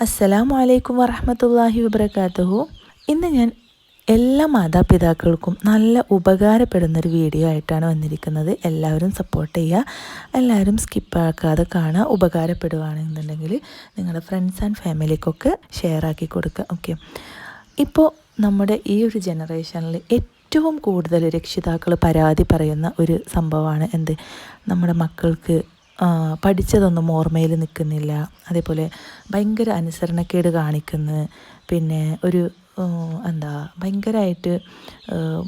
അസ്സലാമു അലൈക്കും വറഹമത്തല്ലാഹി വബർക്കാത്തുഹു ഇന്ന് ഞാൻ എല്ലാ മാതാപിതാക്കൾക്കും നല്ല ഉപകാരപ്പെടുന്നൊരു വീഡിയോ ആയിട്ടാണ് വന്നിരിക്കുന്നത്. എല്ലാവരും സപ്പോർട്ട് ചെയ്യുക. എല്ലാവരും സ്കിപ്പാക്കാതെ കാണുക ഉപകാരപ്പെടുകയാണെന്നുണ്ടെങ്കിൽ നിങ്ങളുടെ ഫ്രണ്ട്സ് ആൻഡ് ഫാമിലിക്കൊക്കെ ഷെയർ ആക്കി കൊടുക്കുക ഓക്കെ ഇപ്പോൾ നമ്മുടെ ഈ ഒരു ജനറേഷനിൽ ഏറ്റവും കൂടുതൽ രക്ഷിതാക്കൾ പരാതി പറയുന്ന ഒരു സംഭവമാണ് എന്ത്? നമ്മുടെ മക്കൾക്ക് പഠിച്ചതൊന്നും ഓർമ്മയിൽ നിൽക്കുന്നില്ല. അതേപോലെ ഭയങ്കര അനുസരണക്കേട് കാണിക്കുന്നു. പിന്നെ ഒരു എന്താ ഭയങ്കരമായിട്ട്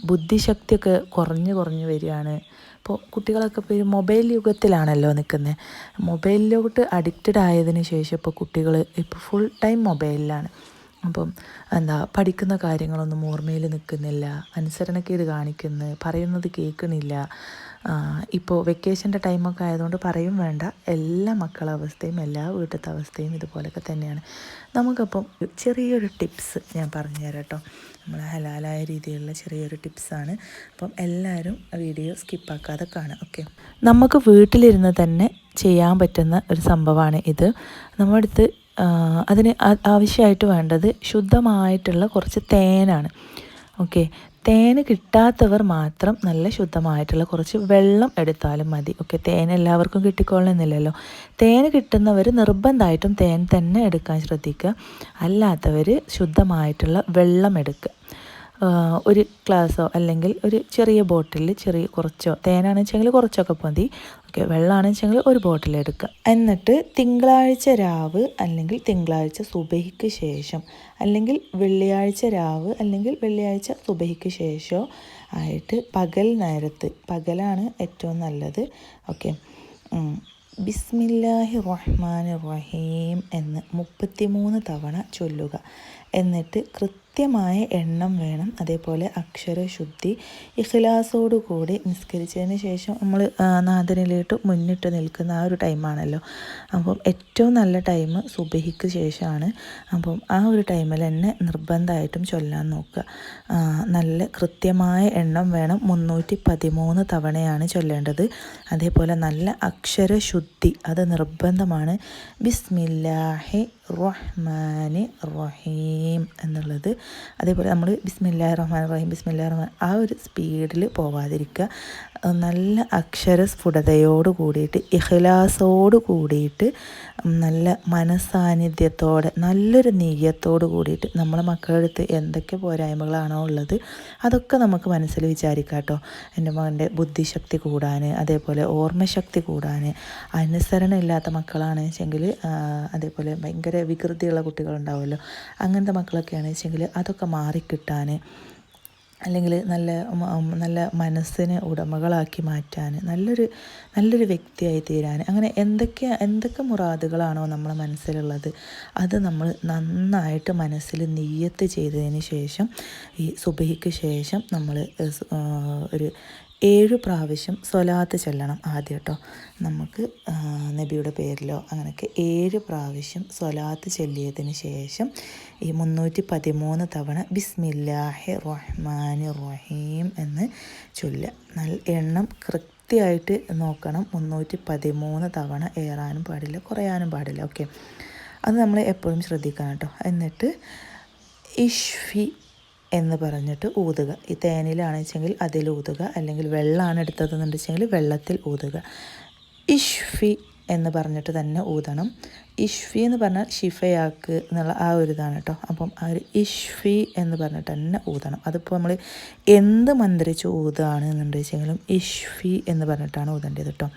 ബുദ്ധിശക്തിയൊക്കെ കുറഞ്ഞു കുറഞ്ഞു വരികയാണ്. ഇപ്പോൾ കുട്ടികളൊക്കെ ഇപ്പോൾ ഒരു മൊബൈൽ യുഗത്തിലാണല്ലോ നിൽക്കുന്നത്. മൊബൈലിലോട്ട് അഡിക്റ്റഡ് ആയതിനു ശേഷം ഇപ്പോൾ കുട്ടികൾ ഇപ്പോൾ ഫുൾ ടൈം മൊബൈലിലാണ്. അപ്പം എന്താ പഠിക്കുന്ന കാര്യങ്ങളൊന്നും ഓർമ്മയിൽ നിൽക്കുന്നില്ല. അനുസരണക്കേട് കാണിക്കുന്നു പറയുന്നത് കേൾക്കണില്ല. ഇപ്പോൾ വെക്കേഷന്റെ ടൈമൊക്കെ ആയതുകൊണ്ട് പറയും വേണ്ട. എല്ലാ മക്കളുടെ അവസ്ഥയും എല്ലാ വീട്ടിലത്തെ അവസ്ഥയും ഇതുപോലെയൊക്കെ തന്നെയാണ്. നമുക്കപ്പം ചെറിയൊരു ടിപ്സ് ഞാൻ പറഞ്ഞു തരാം കേട്ടോ നമ്മൾ ഹലാലായ രീതിയിലുള്ള ചെറിയൊരു ടിപ്സാണ് അപ്പം എല്ലാവരും വീഡിയോ സ്കിപ്പാക്കാതെ കാണാം ഓക്കെ നമുക്ക് വീട്ടിലിരുന്ന് തന്നെ ചെയ്യാൻ പറ്റുന്ന ഒരു സംഭവമാണ് ഇത്. നമ്മുടെ അടുത്ത് അതിന് ആവശ്യമായിട്ട് വേണ്ടത് ശുദ്ധമായിട്ടുള്ള കുറച്ച് തേനാണ്. ഓക്കെ. തേൻ കിട്ടാത്തവർ മാത്രം നല്ല ശുദ്ധമായിട്ടുള്ള കുറച്ച് വെള്ളം എടുത്താലും മതി. ഓക്കെ. തേൻ എല്ലാവർക്കും കിട്ടിക്കൊള്ളുന്നില്ലല്ലോ തേൻ കിട്ടുന്നവർ നിർബന്ധമായിട്ടും തേൻ തന്നെ എടുക്കാൻ ശ്രദ്ധിക്കുക. അല്ലാത്തവർ ശുദ്ധമായിട്ടുള്ള വെള്ളം എടുക്കുക. ഒരു ഗ്ലാസ്സോ അല്ലെങ്കിൽ ഒരു ചെറിയ ബോട്ടിലിൽ ചെറിയ കുറച്ചോ തേനാണെന്ന് വെച്ചെങ്കിൽ കുറച്ചൊക്കെ മതി. ഓക്കെ വെള്ളമാണെന്ന് വെച്ചെങ്കിൽ ഒരു ബോട്ടിൽ എടുക്കുക. എന്നിട്ട് തിങ്കളാഴ്ച രാവ് അല്ലെങ്കിൽ തിങ്കളാഴ്ച സുബഹിക്ക് ശേഷം അല്ലെങ്കിൽ വെള്ളിയാഴ്ച രാവ് അല്ലെങ്കിൽ വെള്ളിയാഴ്ച സുബഹിക്ക് ശേഷമോ ആയിട്ട് പകൽ നേരത്ത് പകലാണ് ഏറ്റവും നല്ലത്. ഓക്കെ ബിസ്മില്ലാഹി റഹ്മാൻ റഹീം എന്ന് മുപ്പത്തിമൂന്ന് തവണ ചൊല്ലുക. എന്നിട്ട് കൃത്യമായ എണ്ണം വേണം. അതേപോലെ അക്ഷരശുദ്ധി കൂടി നിസ്കരിച്ചതിന് ശേഷം നമ്മൾ നാദനിലേട്ട് മുന്നിട്ട് നിൽക്കുന്ന ആ ഒരു ടൈമാണല്ലോ അപ്പം ഏറ്റവും നല്ല ടൈം സുബഹിക്ക് ശേഷമാണ്. അപ്പം ആ ഒരു ടൈമിൽ തന്നെ നിർബന്ധമായിട്ടും ചൊല്ലാൻ നോക്കുക. നല്ല കൃത്യമായ എണ്ണം വേണം. മുന്നൂറ്റി പതിമൂന്ന് തവണയാണ് ചൊല്ലേണ്ടത്. അതേപോലെ നല്ല അക്ഷരശുദ്ധി അത് നിർബന്ധമാണ്. ബിസ്മില്ലാഹി റഹ്മാൻ റഹീം എന്നുള്ളത്. അതേപോലെ നമ്മൾ ബിസ്മില്ലാ റഹ്മാൻ റഹീം ബിസ്മില്ലാ റഹ്മാൻ ആ ഒരു സ്പീഡിൽ പോവാതിരിക്കുക. നല്ല അക്ഷര സ്ഫുടതയോട് കൂടിയിട്ട് ഇഹ്ലാസോട് കൂടിയിട്ട് നല്ല മനസാന്നിധ്യത്തോടെ നല്ലൊരു നെയ്യത്തോട് കൂടിയിട്ട് നമ്മളെ മക്കളുടെ അടുത്ത് എന്തൊക്കെ പോരായ്മകളാണോ ഉള്ളത് അതൊക്കെ നമുക്ക് മനസ്സിൽ വിചാരിക്കാം കേട്ടോ. എന്റെ മകന്റെ ബുദ്ധിശക്തി കൂടാൻ അതേപോലെ ഓർമ്മശക്തി കൂടാൻ അനുസരണ ഇല്ലാത്ത മക്കളാണെന്ന് വെച്ചെങ്കിൽ അതേപോലെ ഭയങ്കര വികൃതിയുള്ള കുട്ടികളുണ്ടാവുമല്ലോ. അങ്ങനത്തെ മക്കളൊക്കെയാണ് വെച്ചെങ്കിൽ അതൊക്കെ മാറിക്കിട്ടാൻ അല്ലെങ്കിൽ നല്ല നല്ല മനസ്സിനെ ഉടമകളാക്കി മാറ്റാൻ നല്ലൊരു നല്ലൊരു വ്യക്തിയായി തീരാൻ. അങ്ങനെ എന്തൊക്കെ എന്തൊക്കെ മുറാദുകളാണോ നമ്മളെ മനസ്സിലുള്ളത് അത് നമ്മൾ നന്നായിട്ട് മനസ്സിൽ നെയ്യത്ത് ചെയ്തതിന് ശേഷം ഈ സുബഹിക്ക് ശേഷം നമ്മൾ ഒരു ഏഴ് പ്രാവശ്യം സ്വലാത്ത് ചൊല്ലണം ആദ്യം കേട്ടോ. നമുക്ക് നബിയുടെ പേരിലോ അങ്ങനെയൊക്കെ ഏഴ് പ്രാവശ്യം സ്വലാത്ത് ചൊല്ലിയതിന് ശേഷം ഈ മുന്നൂറ്റി പതിമൂന്ന് തവണ ബിസ്മില്ലാഹി റഹ്മാൻ റഹീം എന്ന് ചൊല്ലുക. നല്ല എണ്ണം കൃത്യമായിട്ട് നോക്കണം. മുന്നൂറ്റി പതിമൂന്ന് തവണ ഏറാനും പാടില്ല കുറയാനും പാടില്ല. ഓക്കെ. അത് നമ്മൾ എപ്പോഴും ശ്രദ്ധിക്കണം കേട്ടോ. എന്നിട്ട് ഇഷ്ഫി എന്ന് പറഞ്ഞിട്ട് ഊതുക. ഈ തേനിലാണെച്ചെങ്കിൽ അതിൽ ഊതുക. അല്ലെങ്കിൽ വെള്ളമാണ് എടുത്തതെന്നുണ്ടെച്ചെങ്കിൽ വെള്ളത്തിൽ ഊതുക. ഇഷ്ഫി എന്ന് പറഞ്ഞിട്ട് തന്നെ ഊതണം. ഇഷ്ഫി എന്ന് പറഞ്ഞാൽ ഷിഫയാക്ക് എന്നുള്ള ആ ഒരു ഇതാണ് കേട്ടോ. അപ്പം ആ ഒരു ഇഷ്ഫി എന്ന് പറഞ്ഞിട്ട് തന്നെ ഊതണം. അതിപ്പോൾ നമ്മൾ എന്ത് മന്ത്രിച്ച് ഊതുകയാണ് എന്നുണ്ടെച്ചെങ്കിലും ഇഷ്ഫി എന്ന് പറഞ്ഞിട്ടാണ് ഊതേണ്ടത് കേട്ടോ.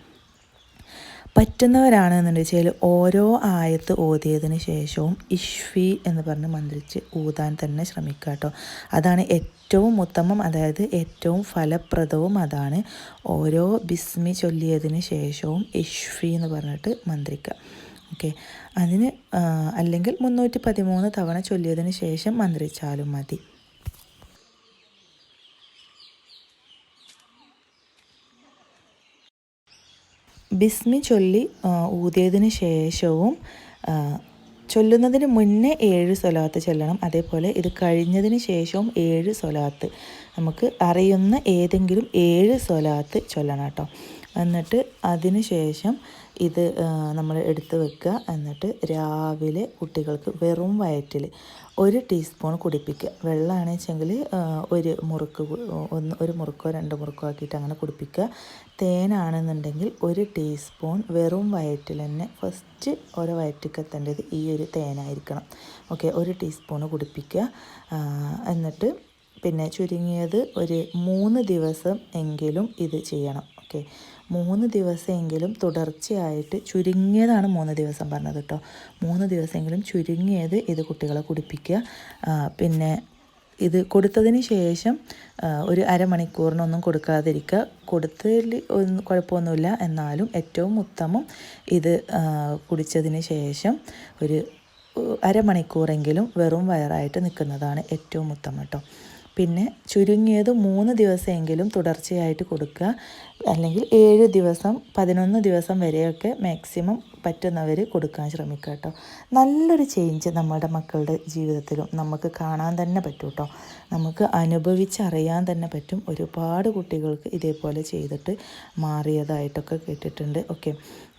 പറ്റുന്നവരാണെന്നുണ്ടെന്ന് വെച്ചാൽ ഓരോ ആയത്ത് ഓതിയതിന് ശേഷവും ഇഷ്ഫി എന്ന് പറഞ്ഞ് മന്ത്രിച്ച് ഊതാൻ തന്നെ ശ്രമിക്കുക കേട്ടോ. അതാണ് ഏറ്റവും ഉത്തമം അതായത് ഏറ്റവും ഫലപ്രദവും അതാണ് ഓരോ ബിസ്മി ചൊല്ലിയതിന് ശേഷവും ഇഷ്ഫി എന്ന് പറഞ്ഞിട്ട് മന്ത്രിക്കുക. ഓക്കെ. അതിന് അല്ലെങ്കിൽ മുന്നൂറ്റി പതിമൂന്ന് തവണ ചൊല്ലിയതിന് ശേഷം മന്ത്രിച്ചാലും മതി. ബിസ്മി ചൊല്ലി ഊതിയതിന് ശേഷവും ചൊല്ലുന്നതിന് മുന്നേ ഏഴ് സ്വലാത്ത് ചൊല്ലണം. അതേപോലെ ഇത് കഴിഞ്ഞതിന് ശേഷവും ഏഴ് സ്വലാത്ത്. നമുക്ക് അറിയുന്ന ഏതെങ്കിലും ഏഴ് സ്വലാത്ത് ചൊല്ലണം കേട്ടോ. എന്നിട്ട് അതിന് ശേഷം ഇത് നമ്മൾ എടുത്ത് വെക്കുക. എന്നിട്ട് രാവിലെ കുട്ടികൾക്ക് വെറും വയറ്റിൽ ഒരു ടീസ്പൂൺ കുടിപ്പിക്കുക. വെച്ചെങ്കിൽ ഒരു മുറുക്ക് ഒന്ന് ഒരു മുറുക്കോ രണ്ട് മുറുക്കോ ആക്കിയിട്ട് അങ്ങനെ കുടിപ്പിക്കുക. തേനാണെന്നുണ്ടെങ്കിൽ ഒരു ടീസ്പൂൺ വെറും വയറ്റിൽ തന്നെ ഫസ്റ്റ് ഓരോ വയറ്റിക്കത്തേണ്ടത് ഈ ഒരു തേനായിരിക്കണം. ഓക്കെ ഒരു ടീസ്പൂൺ കുടിപ്പിക്കുക. എന്നിട്ട് പിന്നെ ചുരുങ്ങിയത് ഒരു മൂന്ന് ദിവസം എങ്കിലും ഇത് ചെയ്യണം. ഓക്കെ മൂന്ന് ദിവസമെങ്കിലും തുടർച്ചയായിട്ട് ചുരുങ്ങിയതാണ് മൂന്ന് ദിവസം പറഞ്ഞത് കേട്ടോ. മൂന്ന് ദിവസമെങ്കിലും ചുരുങ്ങിയത് ഇത് കുട്ടികളെ കുടിപ്പിക്കുക. പിന്നെ ഇത് കൊടുത്തതിന് ശേഷം ഒരു അരമണിക്കൂറിനൊന്നും കൊടുക്കാതിരിക്കുക. കൊടുത്തതിൽ ഒന്നും കുഴപ്പമൊന്നുമില്ല. എന്നാലും ഏറ്റവും ഉത്തമം ഇത് കുടിച്ചതിന് ശേഷം ഒരു അരമണിക്കൂറെങ്കിലും വെറും വയറായിട്ട് നിൽക്കുന്നതാണ് ഏറ്റവും ഉത്തമം കേട്ടോ. പിന്നെ ചുരുങ്ങിയത് മൂന്ന് ദിവസമെങ്കിലും തുടർച്ചയായിട്ട് കൊടുക്കുക. അല്ലെങ്കിൽ ഏഴ് ദിവസം പതിനൊന്ന് ദിവസം വരെയൊക്കെ മാക്സിമം പറ്റുന്നവർ കൊടുക്കാൻ ശ്രമിക്കുക കേട്ടോ. നല്ലൊരു ചേഞ്ച് നമ്മുടെ മക്കളുടെ ജീവിതത്തിലും നമുക്ക് കാണാൻ തന്നെ പറ്റും കേട്ടോ നമുക്ക് അനുഭവിച്ചറിയാൻ തന്നെ പറ്റും. ഒരുപാട് കുട്ടികൾക്ക് ഇതേപോലെ ചെയ്തിട്ട് മാറിയതായിട്ടൊക്കെ കേട്ടിട്ടുണ്ട്. ഓക്കെ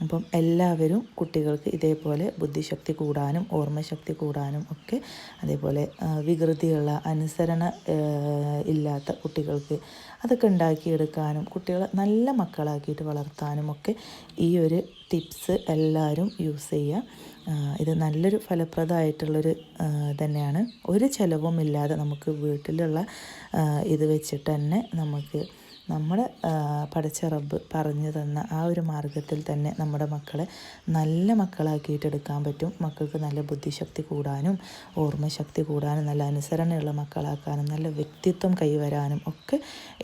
അപ്പം എല്ലാവരും കുട്ടികൾക്ക് ഇതേപോലെ ബുദ്ധിശക്തി കൂടാനും ഓർമ്മശക്തി കൂടാനും ഒക്കെ അതേപോലെ വികൃതിയുള്ള അനുസരണ ഇല്ലാത്ത കുട്ടികൾക്ക് അതൊക്കെ ഉണ്ടാക്കിയെടുക്കാനും കുട്ടികളെ നല്ല മക്കളാക്കിയിട്ട് വളർത്താനും ഒക്കെ ഈ ഒരു ടിപ്സ് എല്ലാവരും യൂസ് ചെയ്യുക. ഇത് നല്ലൊരു ഫലപ്രദമായിട്ടുള്ളൊരു തന്നെയാണ്. ഒരു ചിലവും ഇല്ലാതെ നമുക്ക് വീട്ടിലുള്ള ഇത് വെച്ചിട്ട് തന്നെ നമുക്ക് നമ്മൾ പഠിച്ച റബ്ബ് പറഞ്ഞു തന്ന ആ ഒരു മാർഗത്തിൽ തന്നെ നമ്മുടെ മക്കളെ നല്ല മക്കളാക്കിയിട്ടെടുക്കാൻ പറ്റും. മക്കൾക്ക് നല്ല ബുദ്ധിശക്തി കൂടാനും ഓർമ്മശക്തി കൂടാനും നല്ല അനുസരണയുള്ള മക്കളാക്കാനും നല്ല വ്യക്തിത്വം കൈവരാനും ഒക്കെ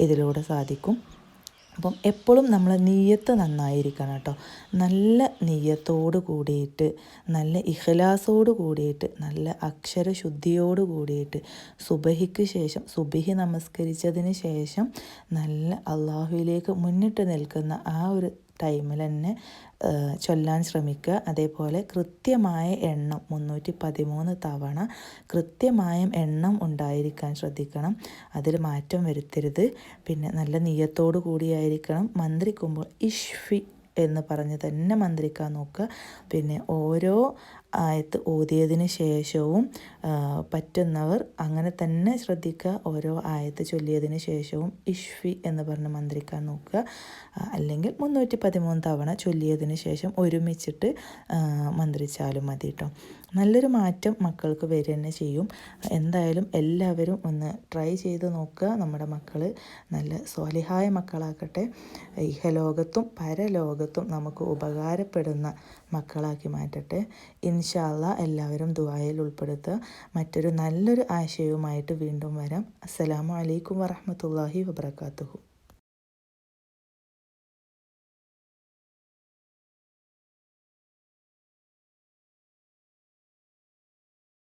ഇതിലൂടെ സാധിക്കും. അപ്പം എപ്പോഴും നമ്മൾ നീയത്ത് നന്നായിരിക്കണം കേട്ടോ. നല്ല നീയത്തോട് കൂടിയിട്ട് നല്ല ഇഹ്ലാസോട് കൂടിയിട്ട് നല്ല അക്ഷരശുദ്ധിയോട് കൂടിയിട്ട് സുബഹിക്ക് ശേഷം സുബഹി നമസ്കരിച്ചതിന് ശേഷം നല്ല അള്ളാഹുവിലേക്ക് മുന്നിട്ട് നിൽക്കുന്ന ആ ഒരു ടൈമിൽ തന്നെ ചൊല്ലാൻ ശ്രമിക്കുക. അതേപോലെ കൃത്യമായ എണ്ണം മുന്നൂറ്റി പതിമൂന്ന് തവണ കൃത്യമായ എണ്ണം ഉണ്ടായിരിക്കാൻ ശ്രദ്ധിക്കണം. അതിൽ മാറ്റം വരുത്തരുത്. പിന്നെ നല്ല നീയത്തോടു കൂടിയായിരിക്കണം. മന്ത്രിക്കുമ്പോൾ ഇഷ്ഫി എന്ന് പറഞ്ഞ് തന്നെ മന്ത്രിക്കാൻ നോക്കുക. പിന്നെ ഓരോ ആയത്ത് ഓതിയതിന് ശേഷവും പറ്റുന്നവർ അങ്ങനെ തന്നെ ശ്രദ്ധിക്കുക. ഓരോ ആയത്ത് ചൊല്ലിയതിന് ശേഷവും ഇഷ്ഫി എന്ന് പറഞ്ഞ് മന്ത്രിക്കാൻ നോക്കുക. അല്ലെങ്കിൽ മുന്നൂറ്റി പതിമൂന്ന് തവണ ചൊല്ലിയതിന് ശേഷം ഒരുമിച്ചിട്ട് മന്ത്രിച്ചാലും മതി കേട്ടോ നല്ലൊരു മാറ്റം മക്കൾക്ക് വരിക തന്നെ ചെയ്യും. എന്തായാലും എല്ലാവരും ഒന്ന് ട്രൈ ചെയ്ത് നോക്കുക. നമ്മുടെ മക്കൾ നല്ല സ്വാലിഹായ മക്കളാക്കട്ടെ. ഇഹലോകത്തും പരലോകത്തും നമുക്ക് ഉപകാരപ്പെടുന്ന മക്കളാക്കി മാറ്റട്ടെ. ഇൻഷാല്ല എല്ലാവരും ദുബായിൽ ഉൾപ്പെടുത്തുക. മറ്റൊരു നല്ലൊരു ആശയവുമായിട്ട് വീണ്ടും വരാം. അസ്സലാമു അലൈക്കും വറഹമത്തല്ലാഹി വബർക്കാത്തുഹു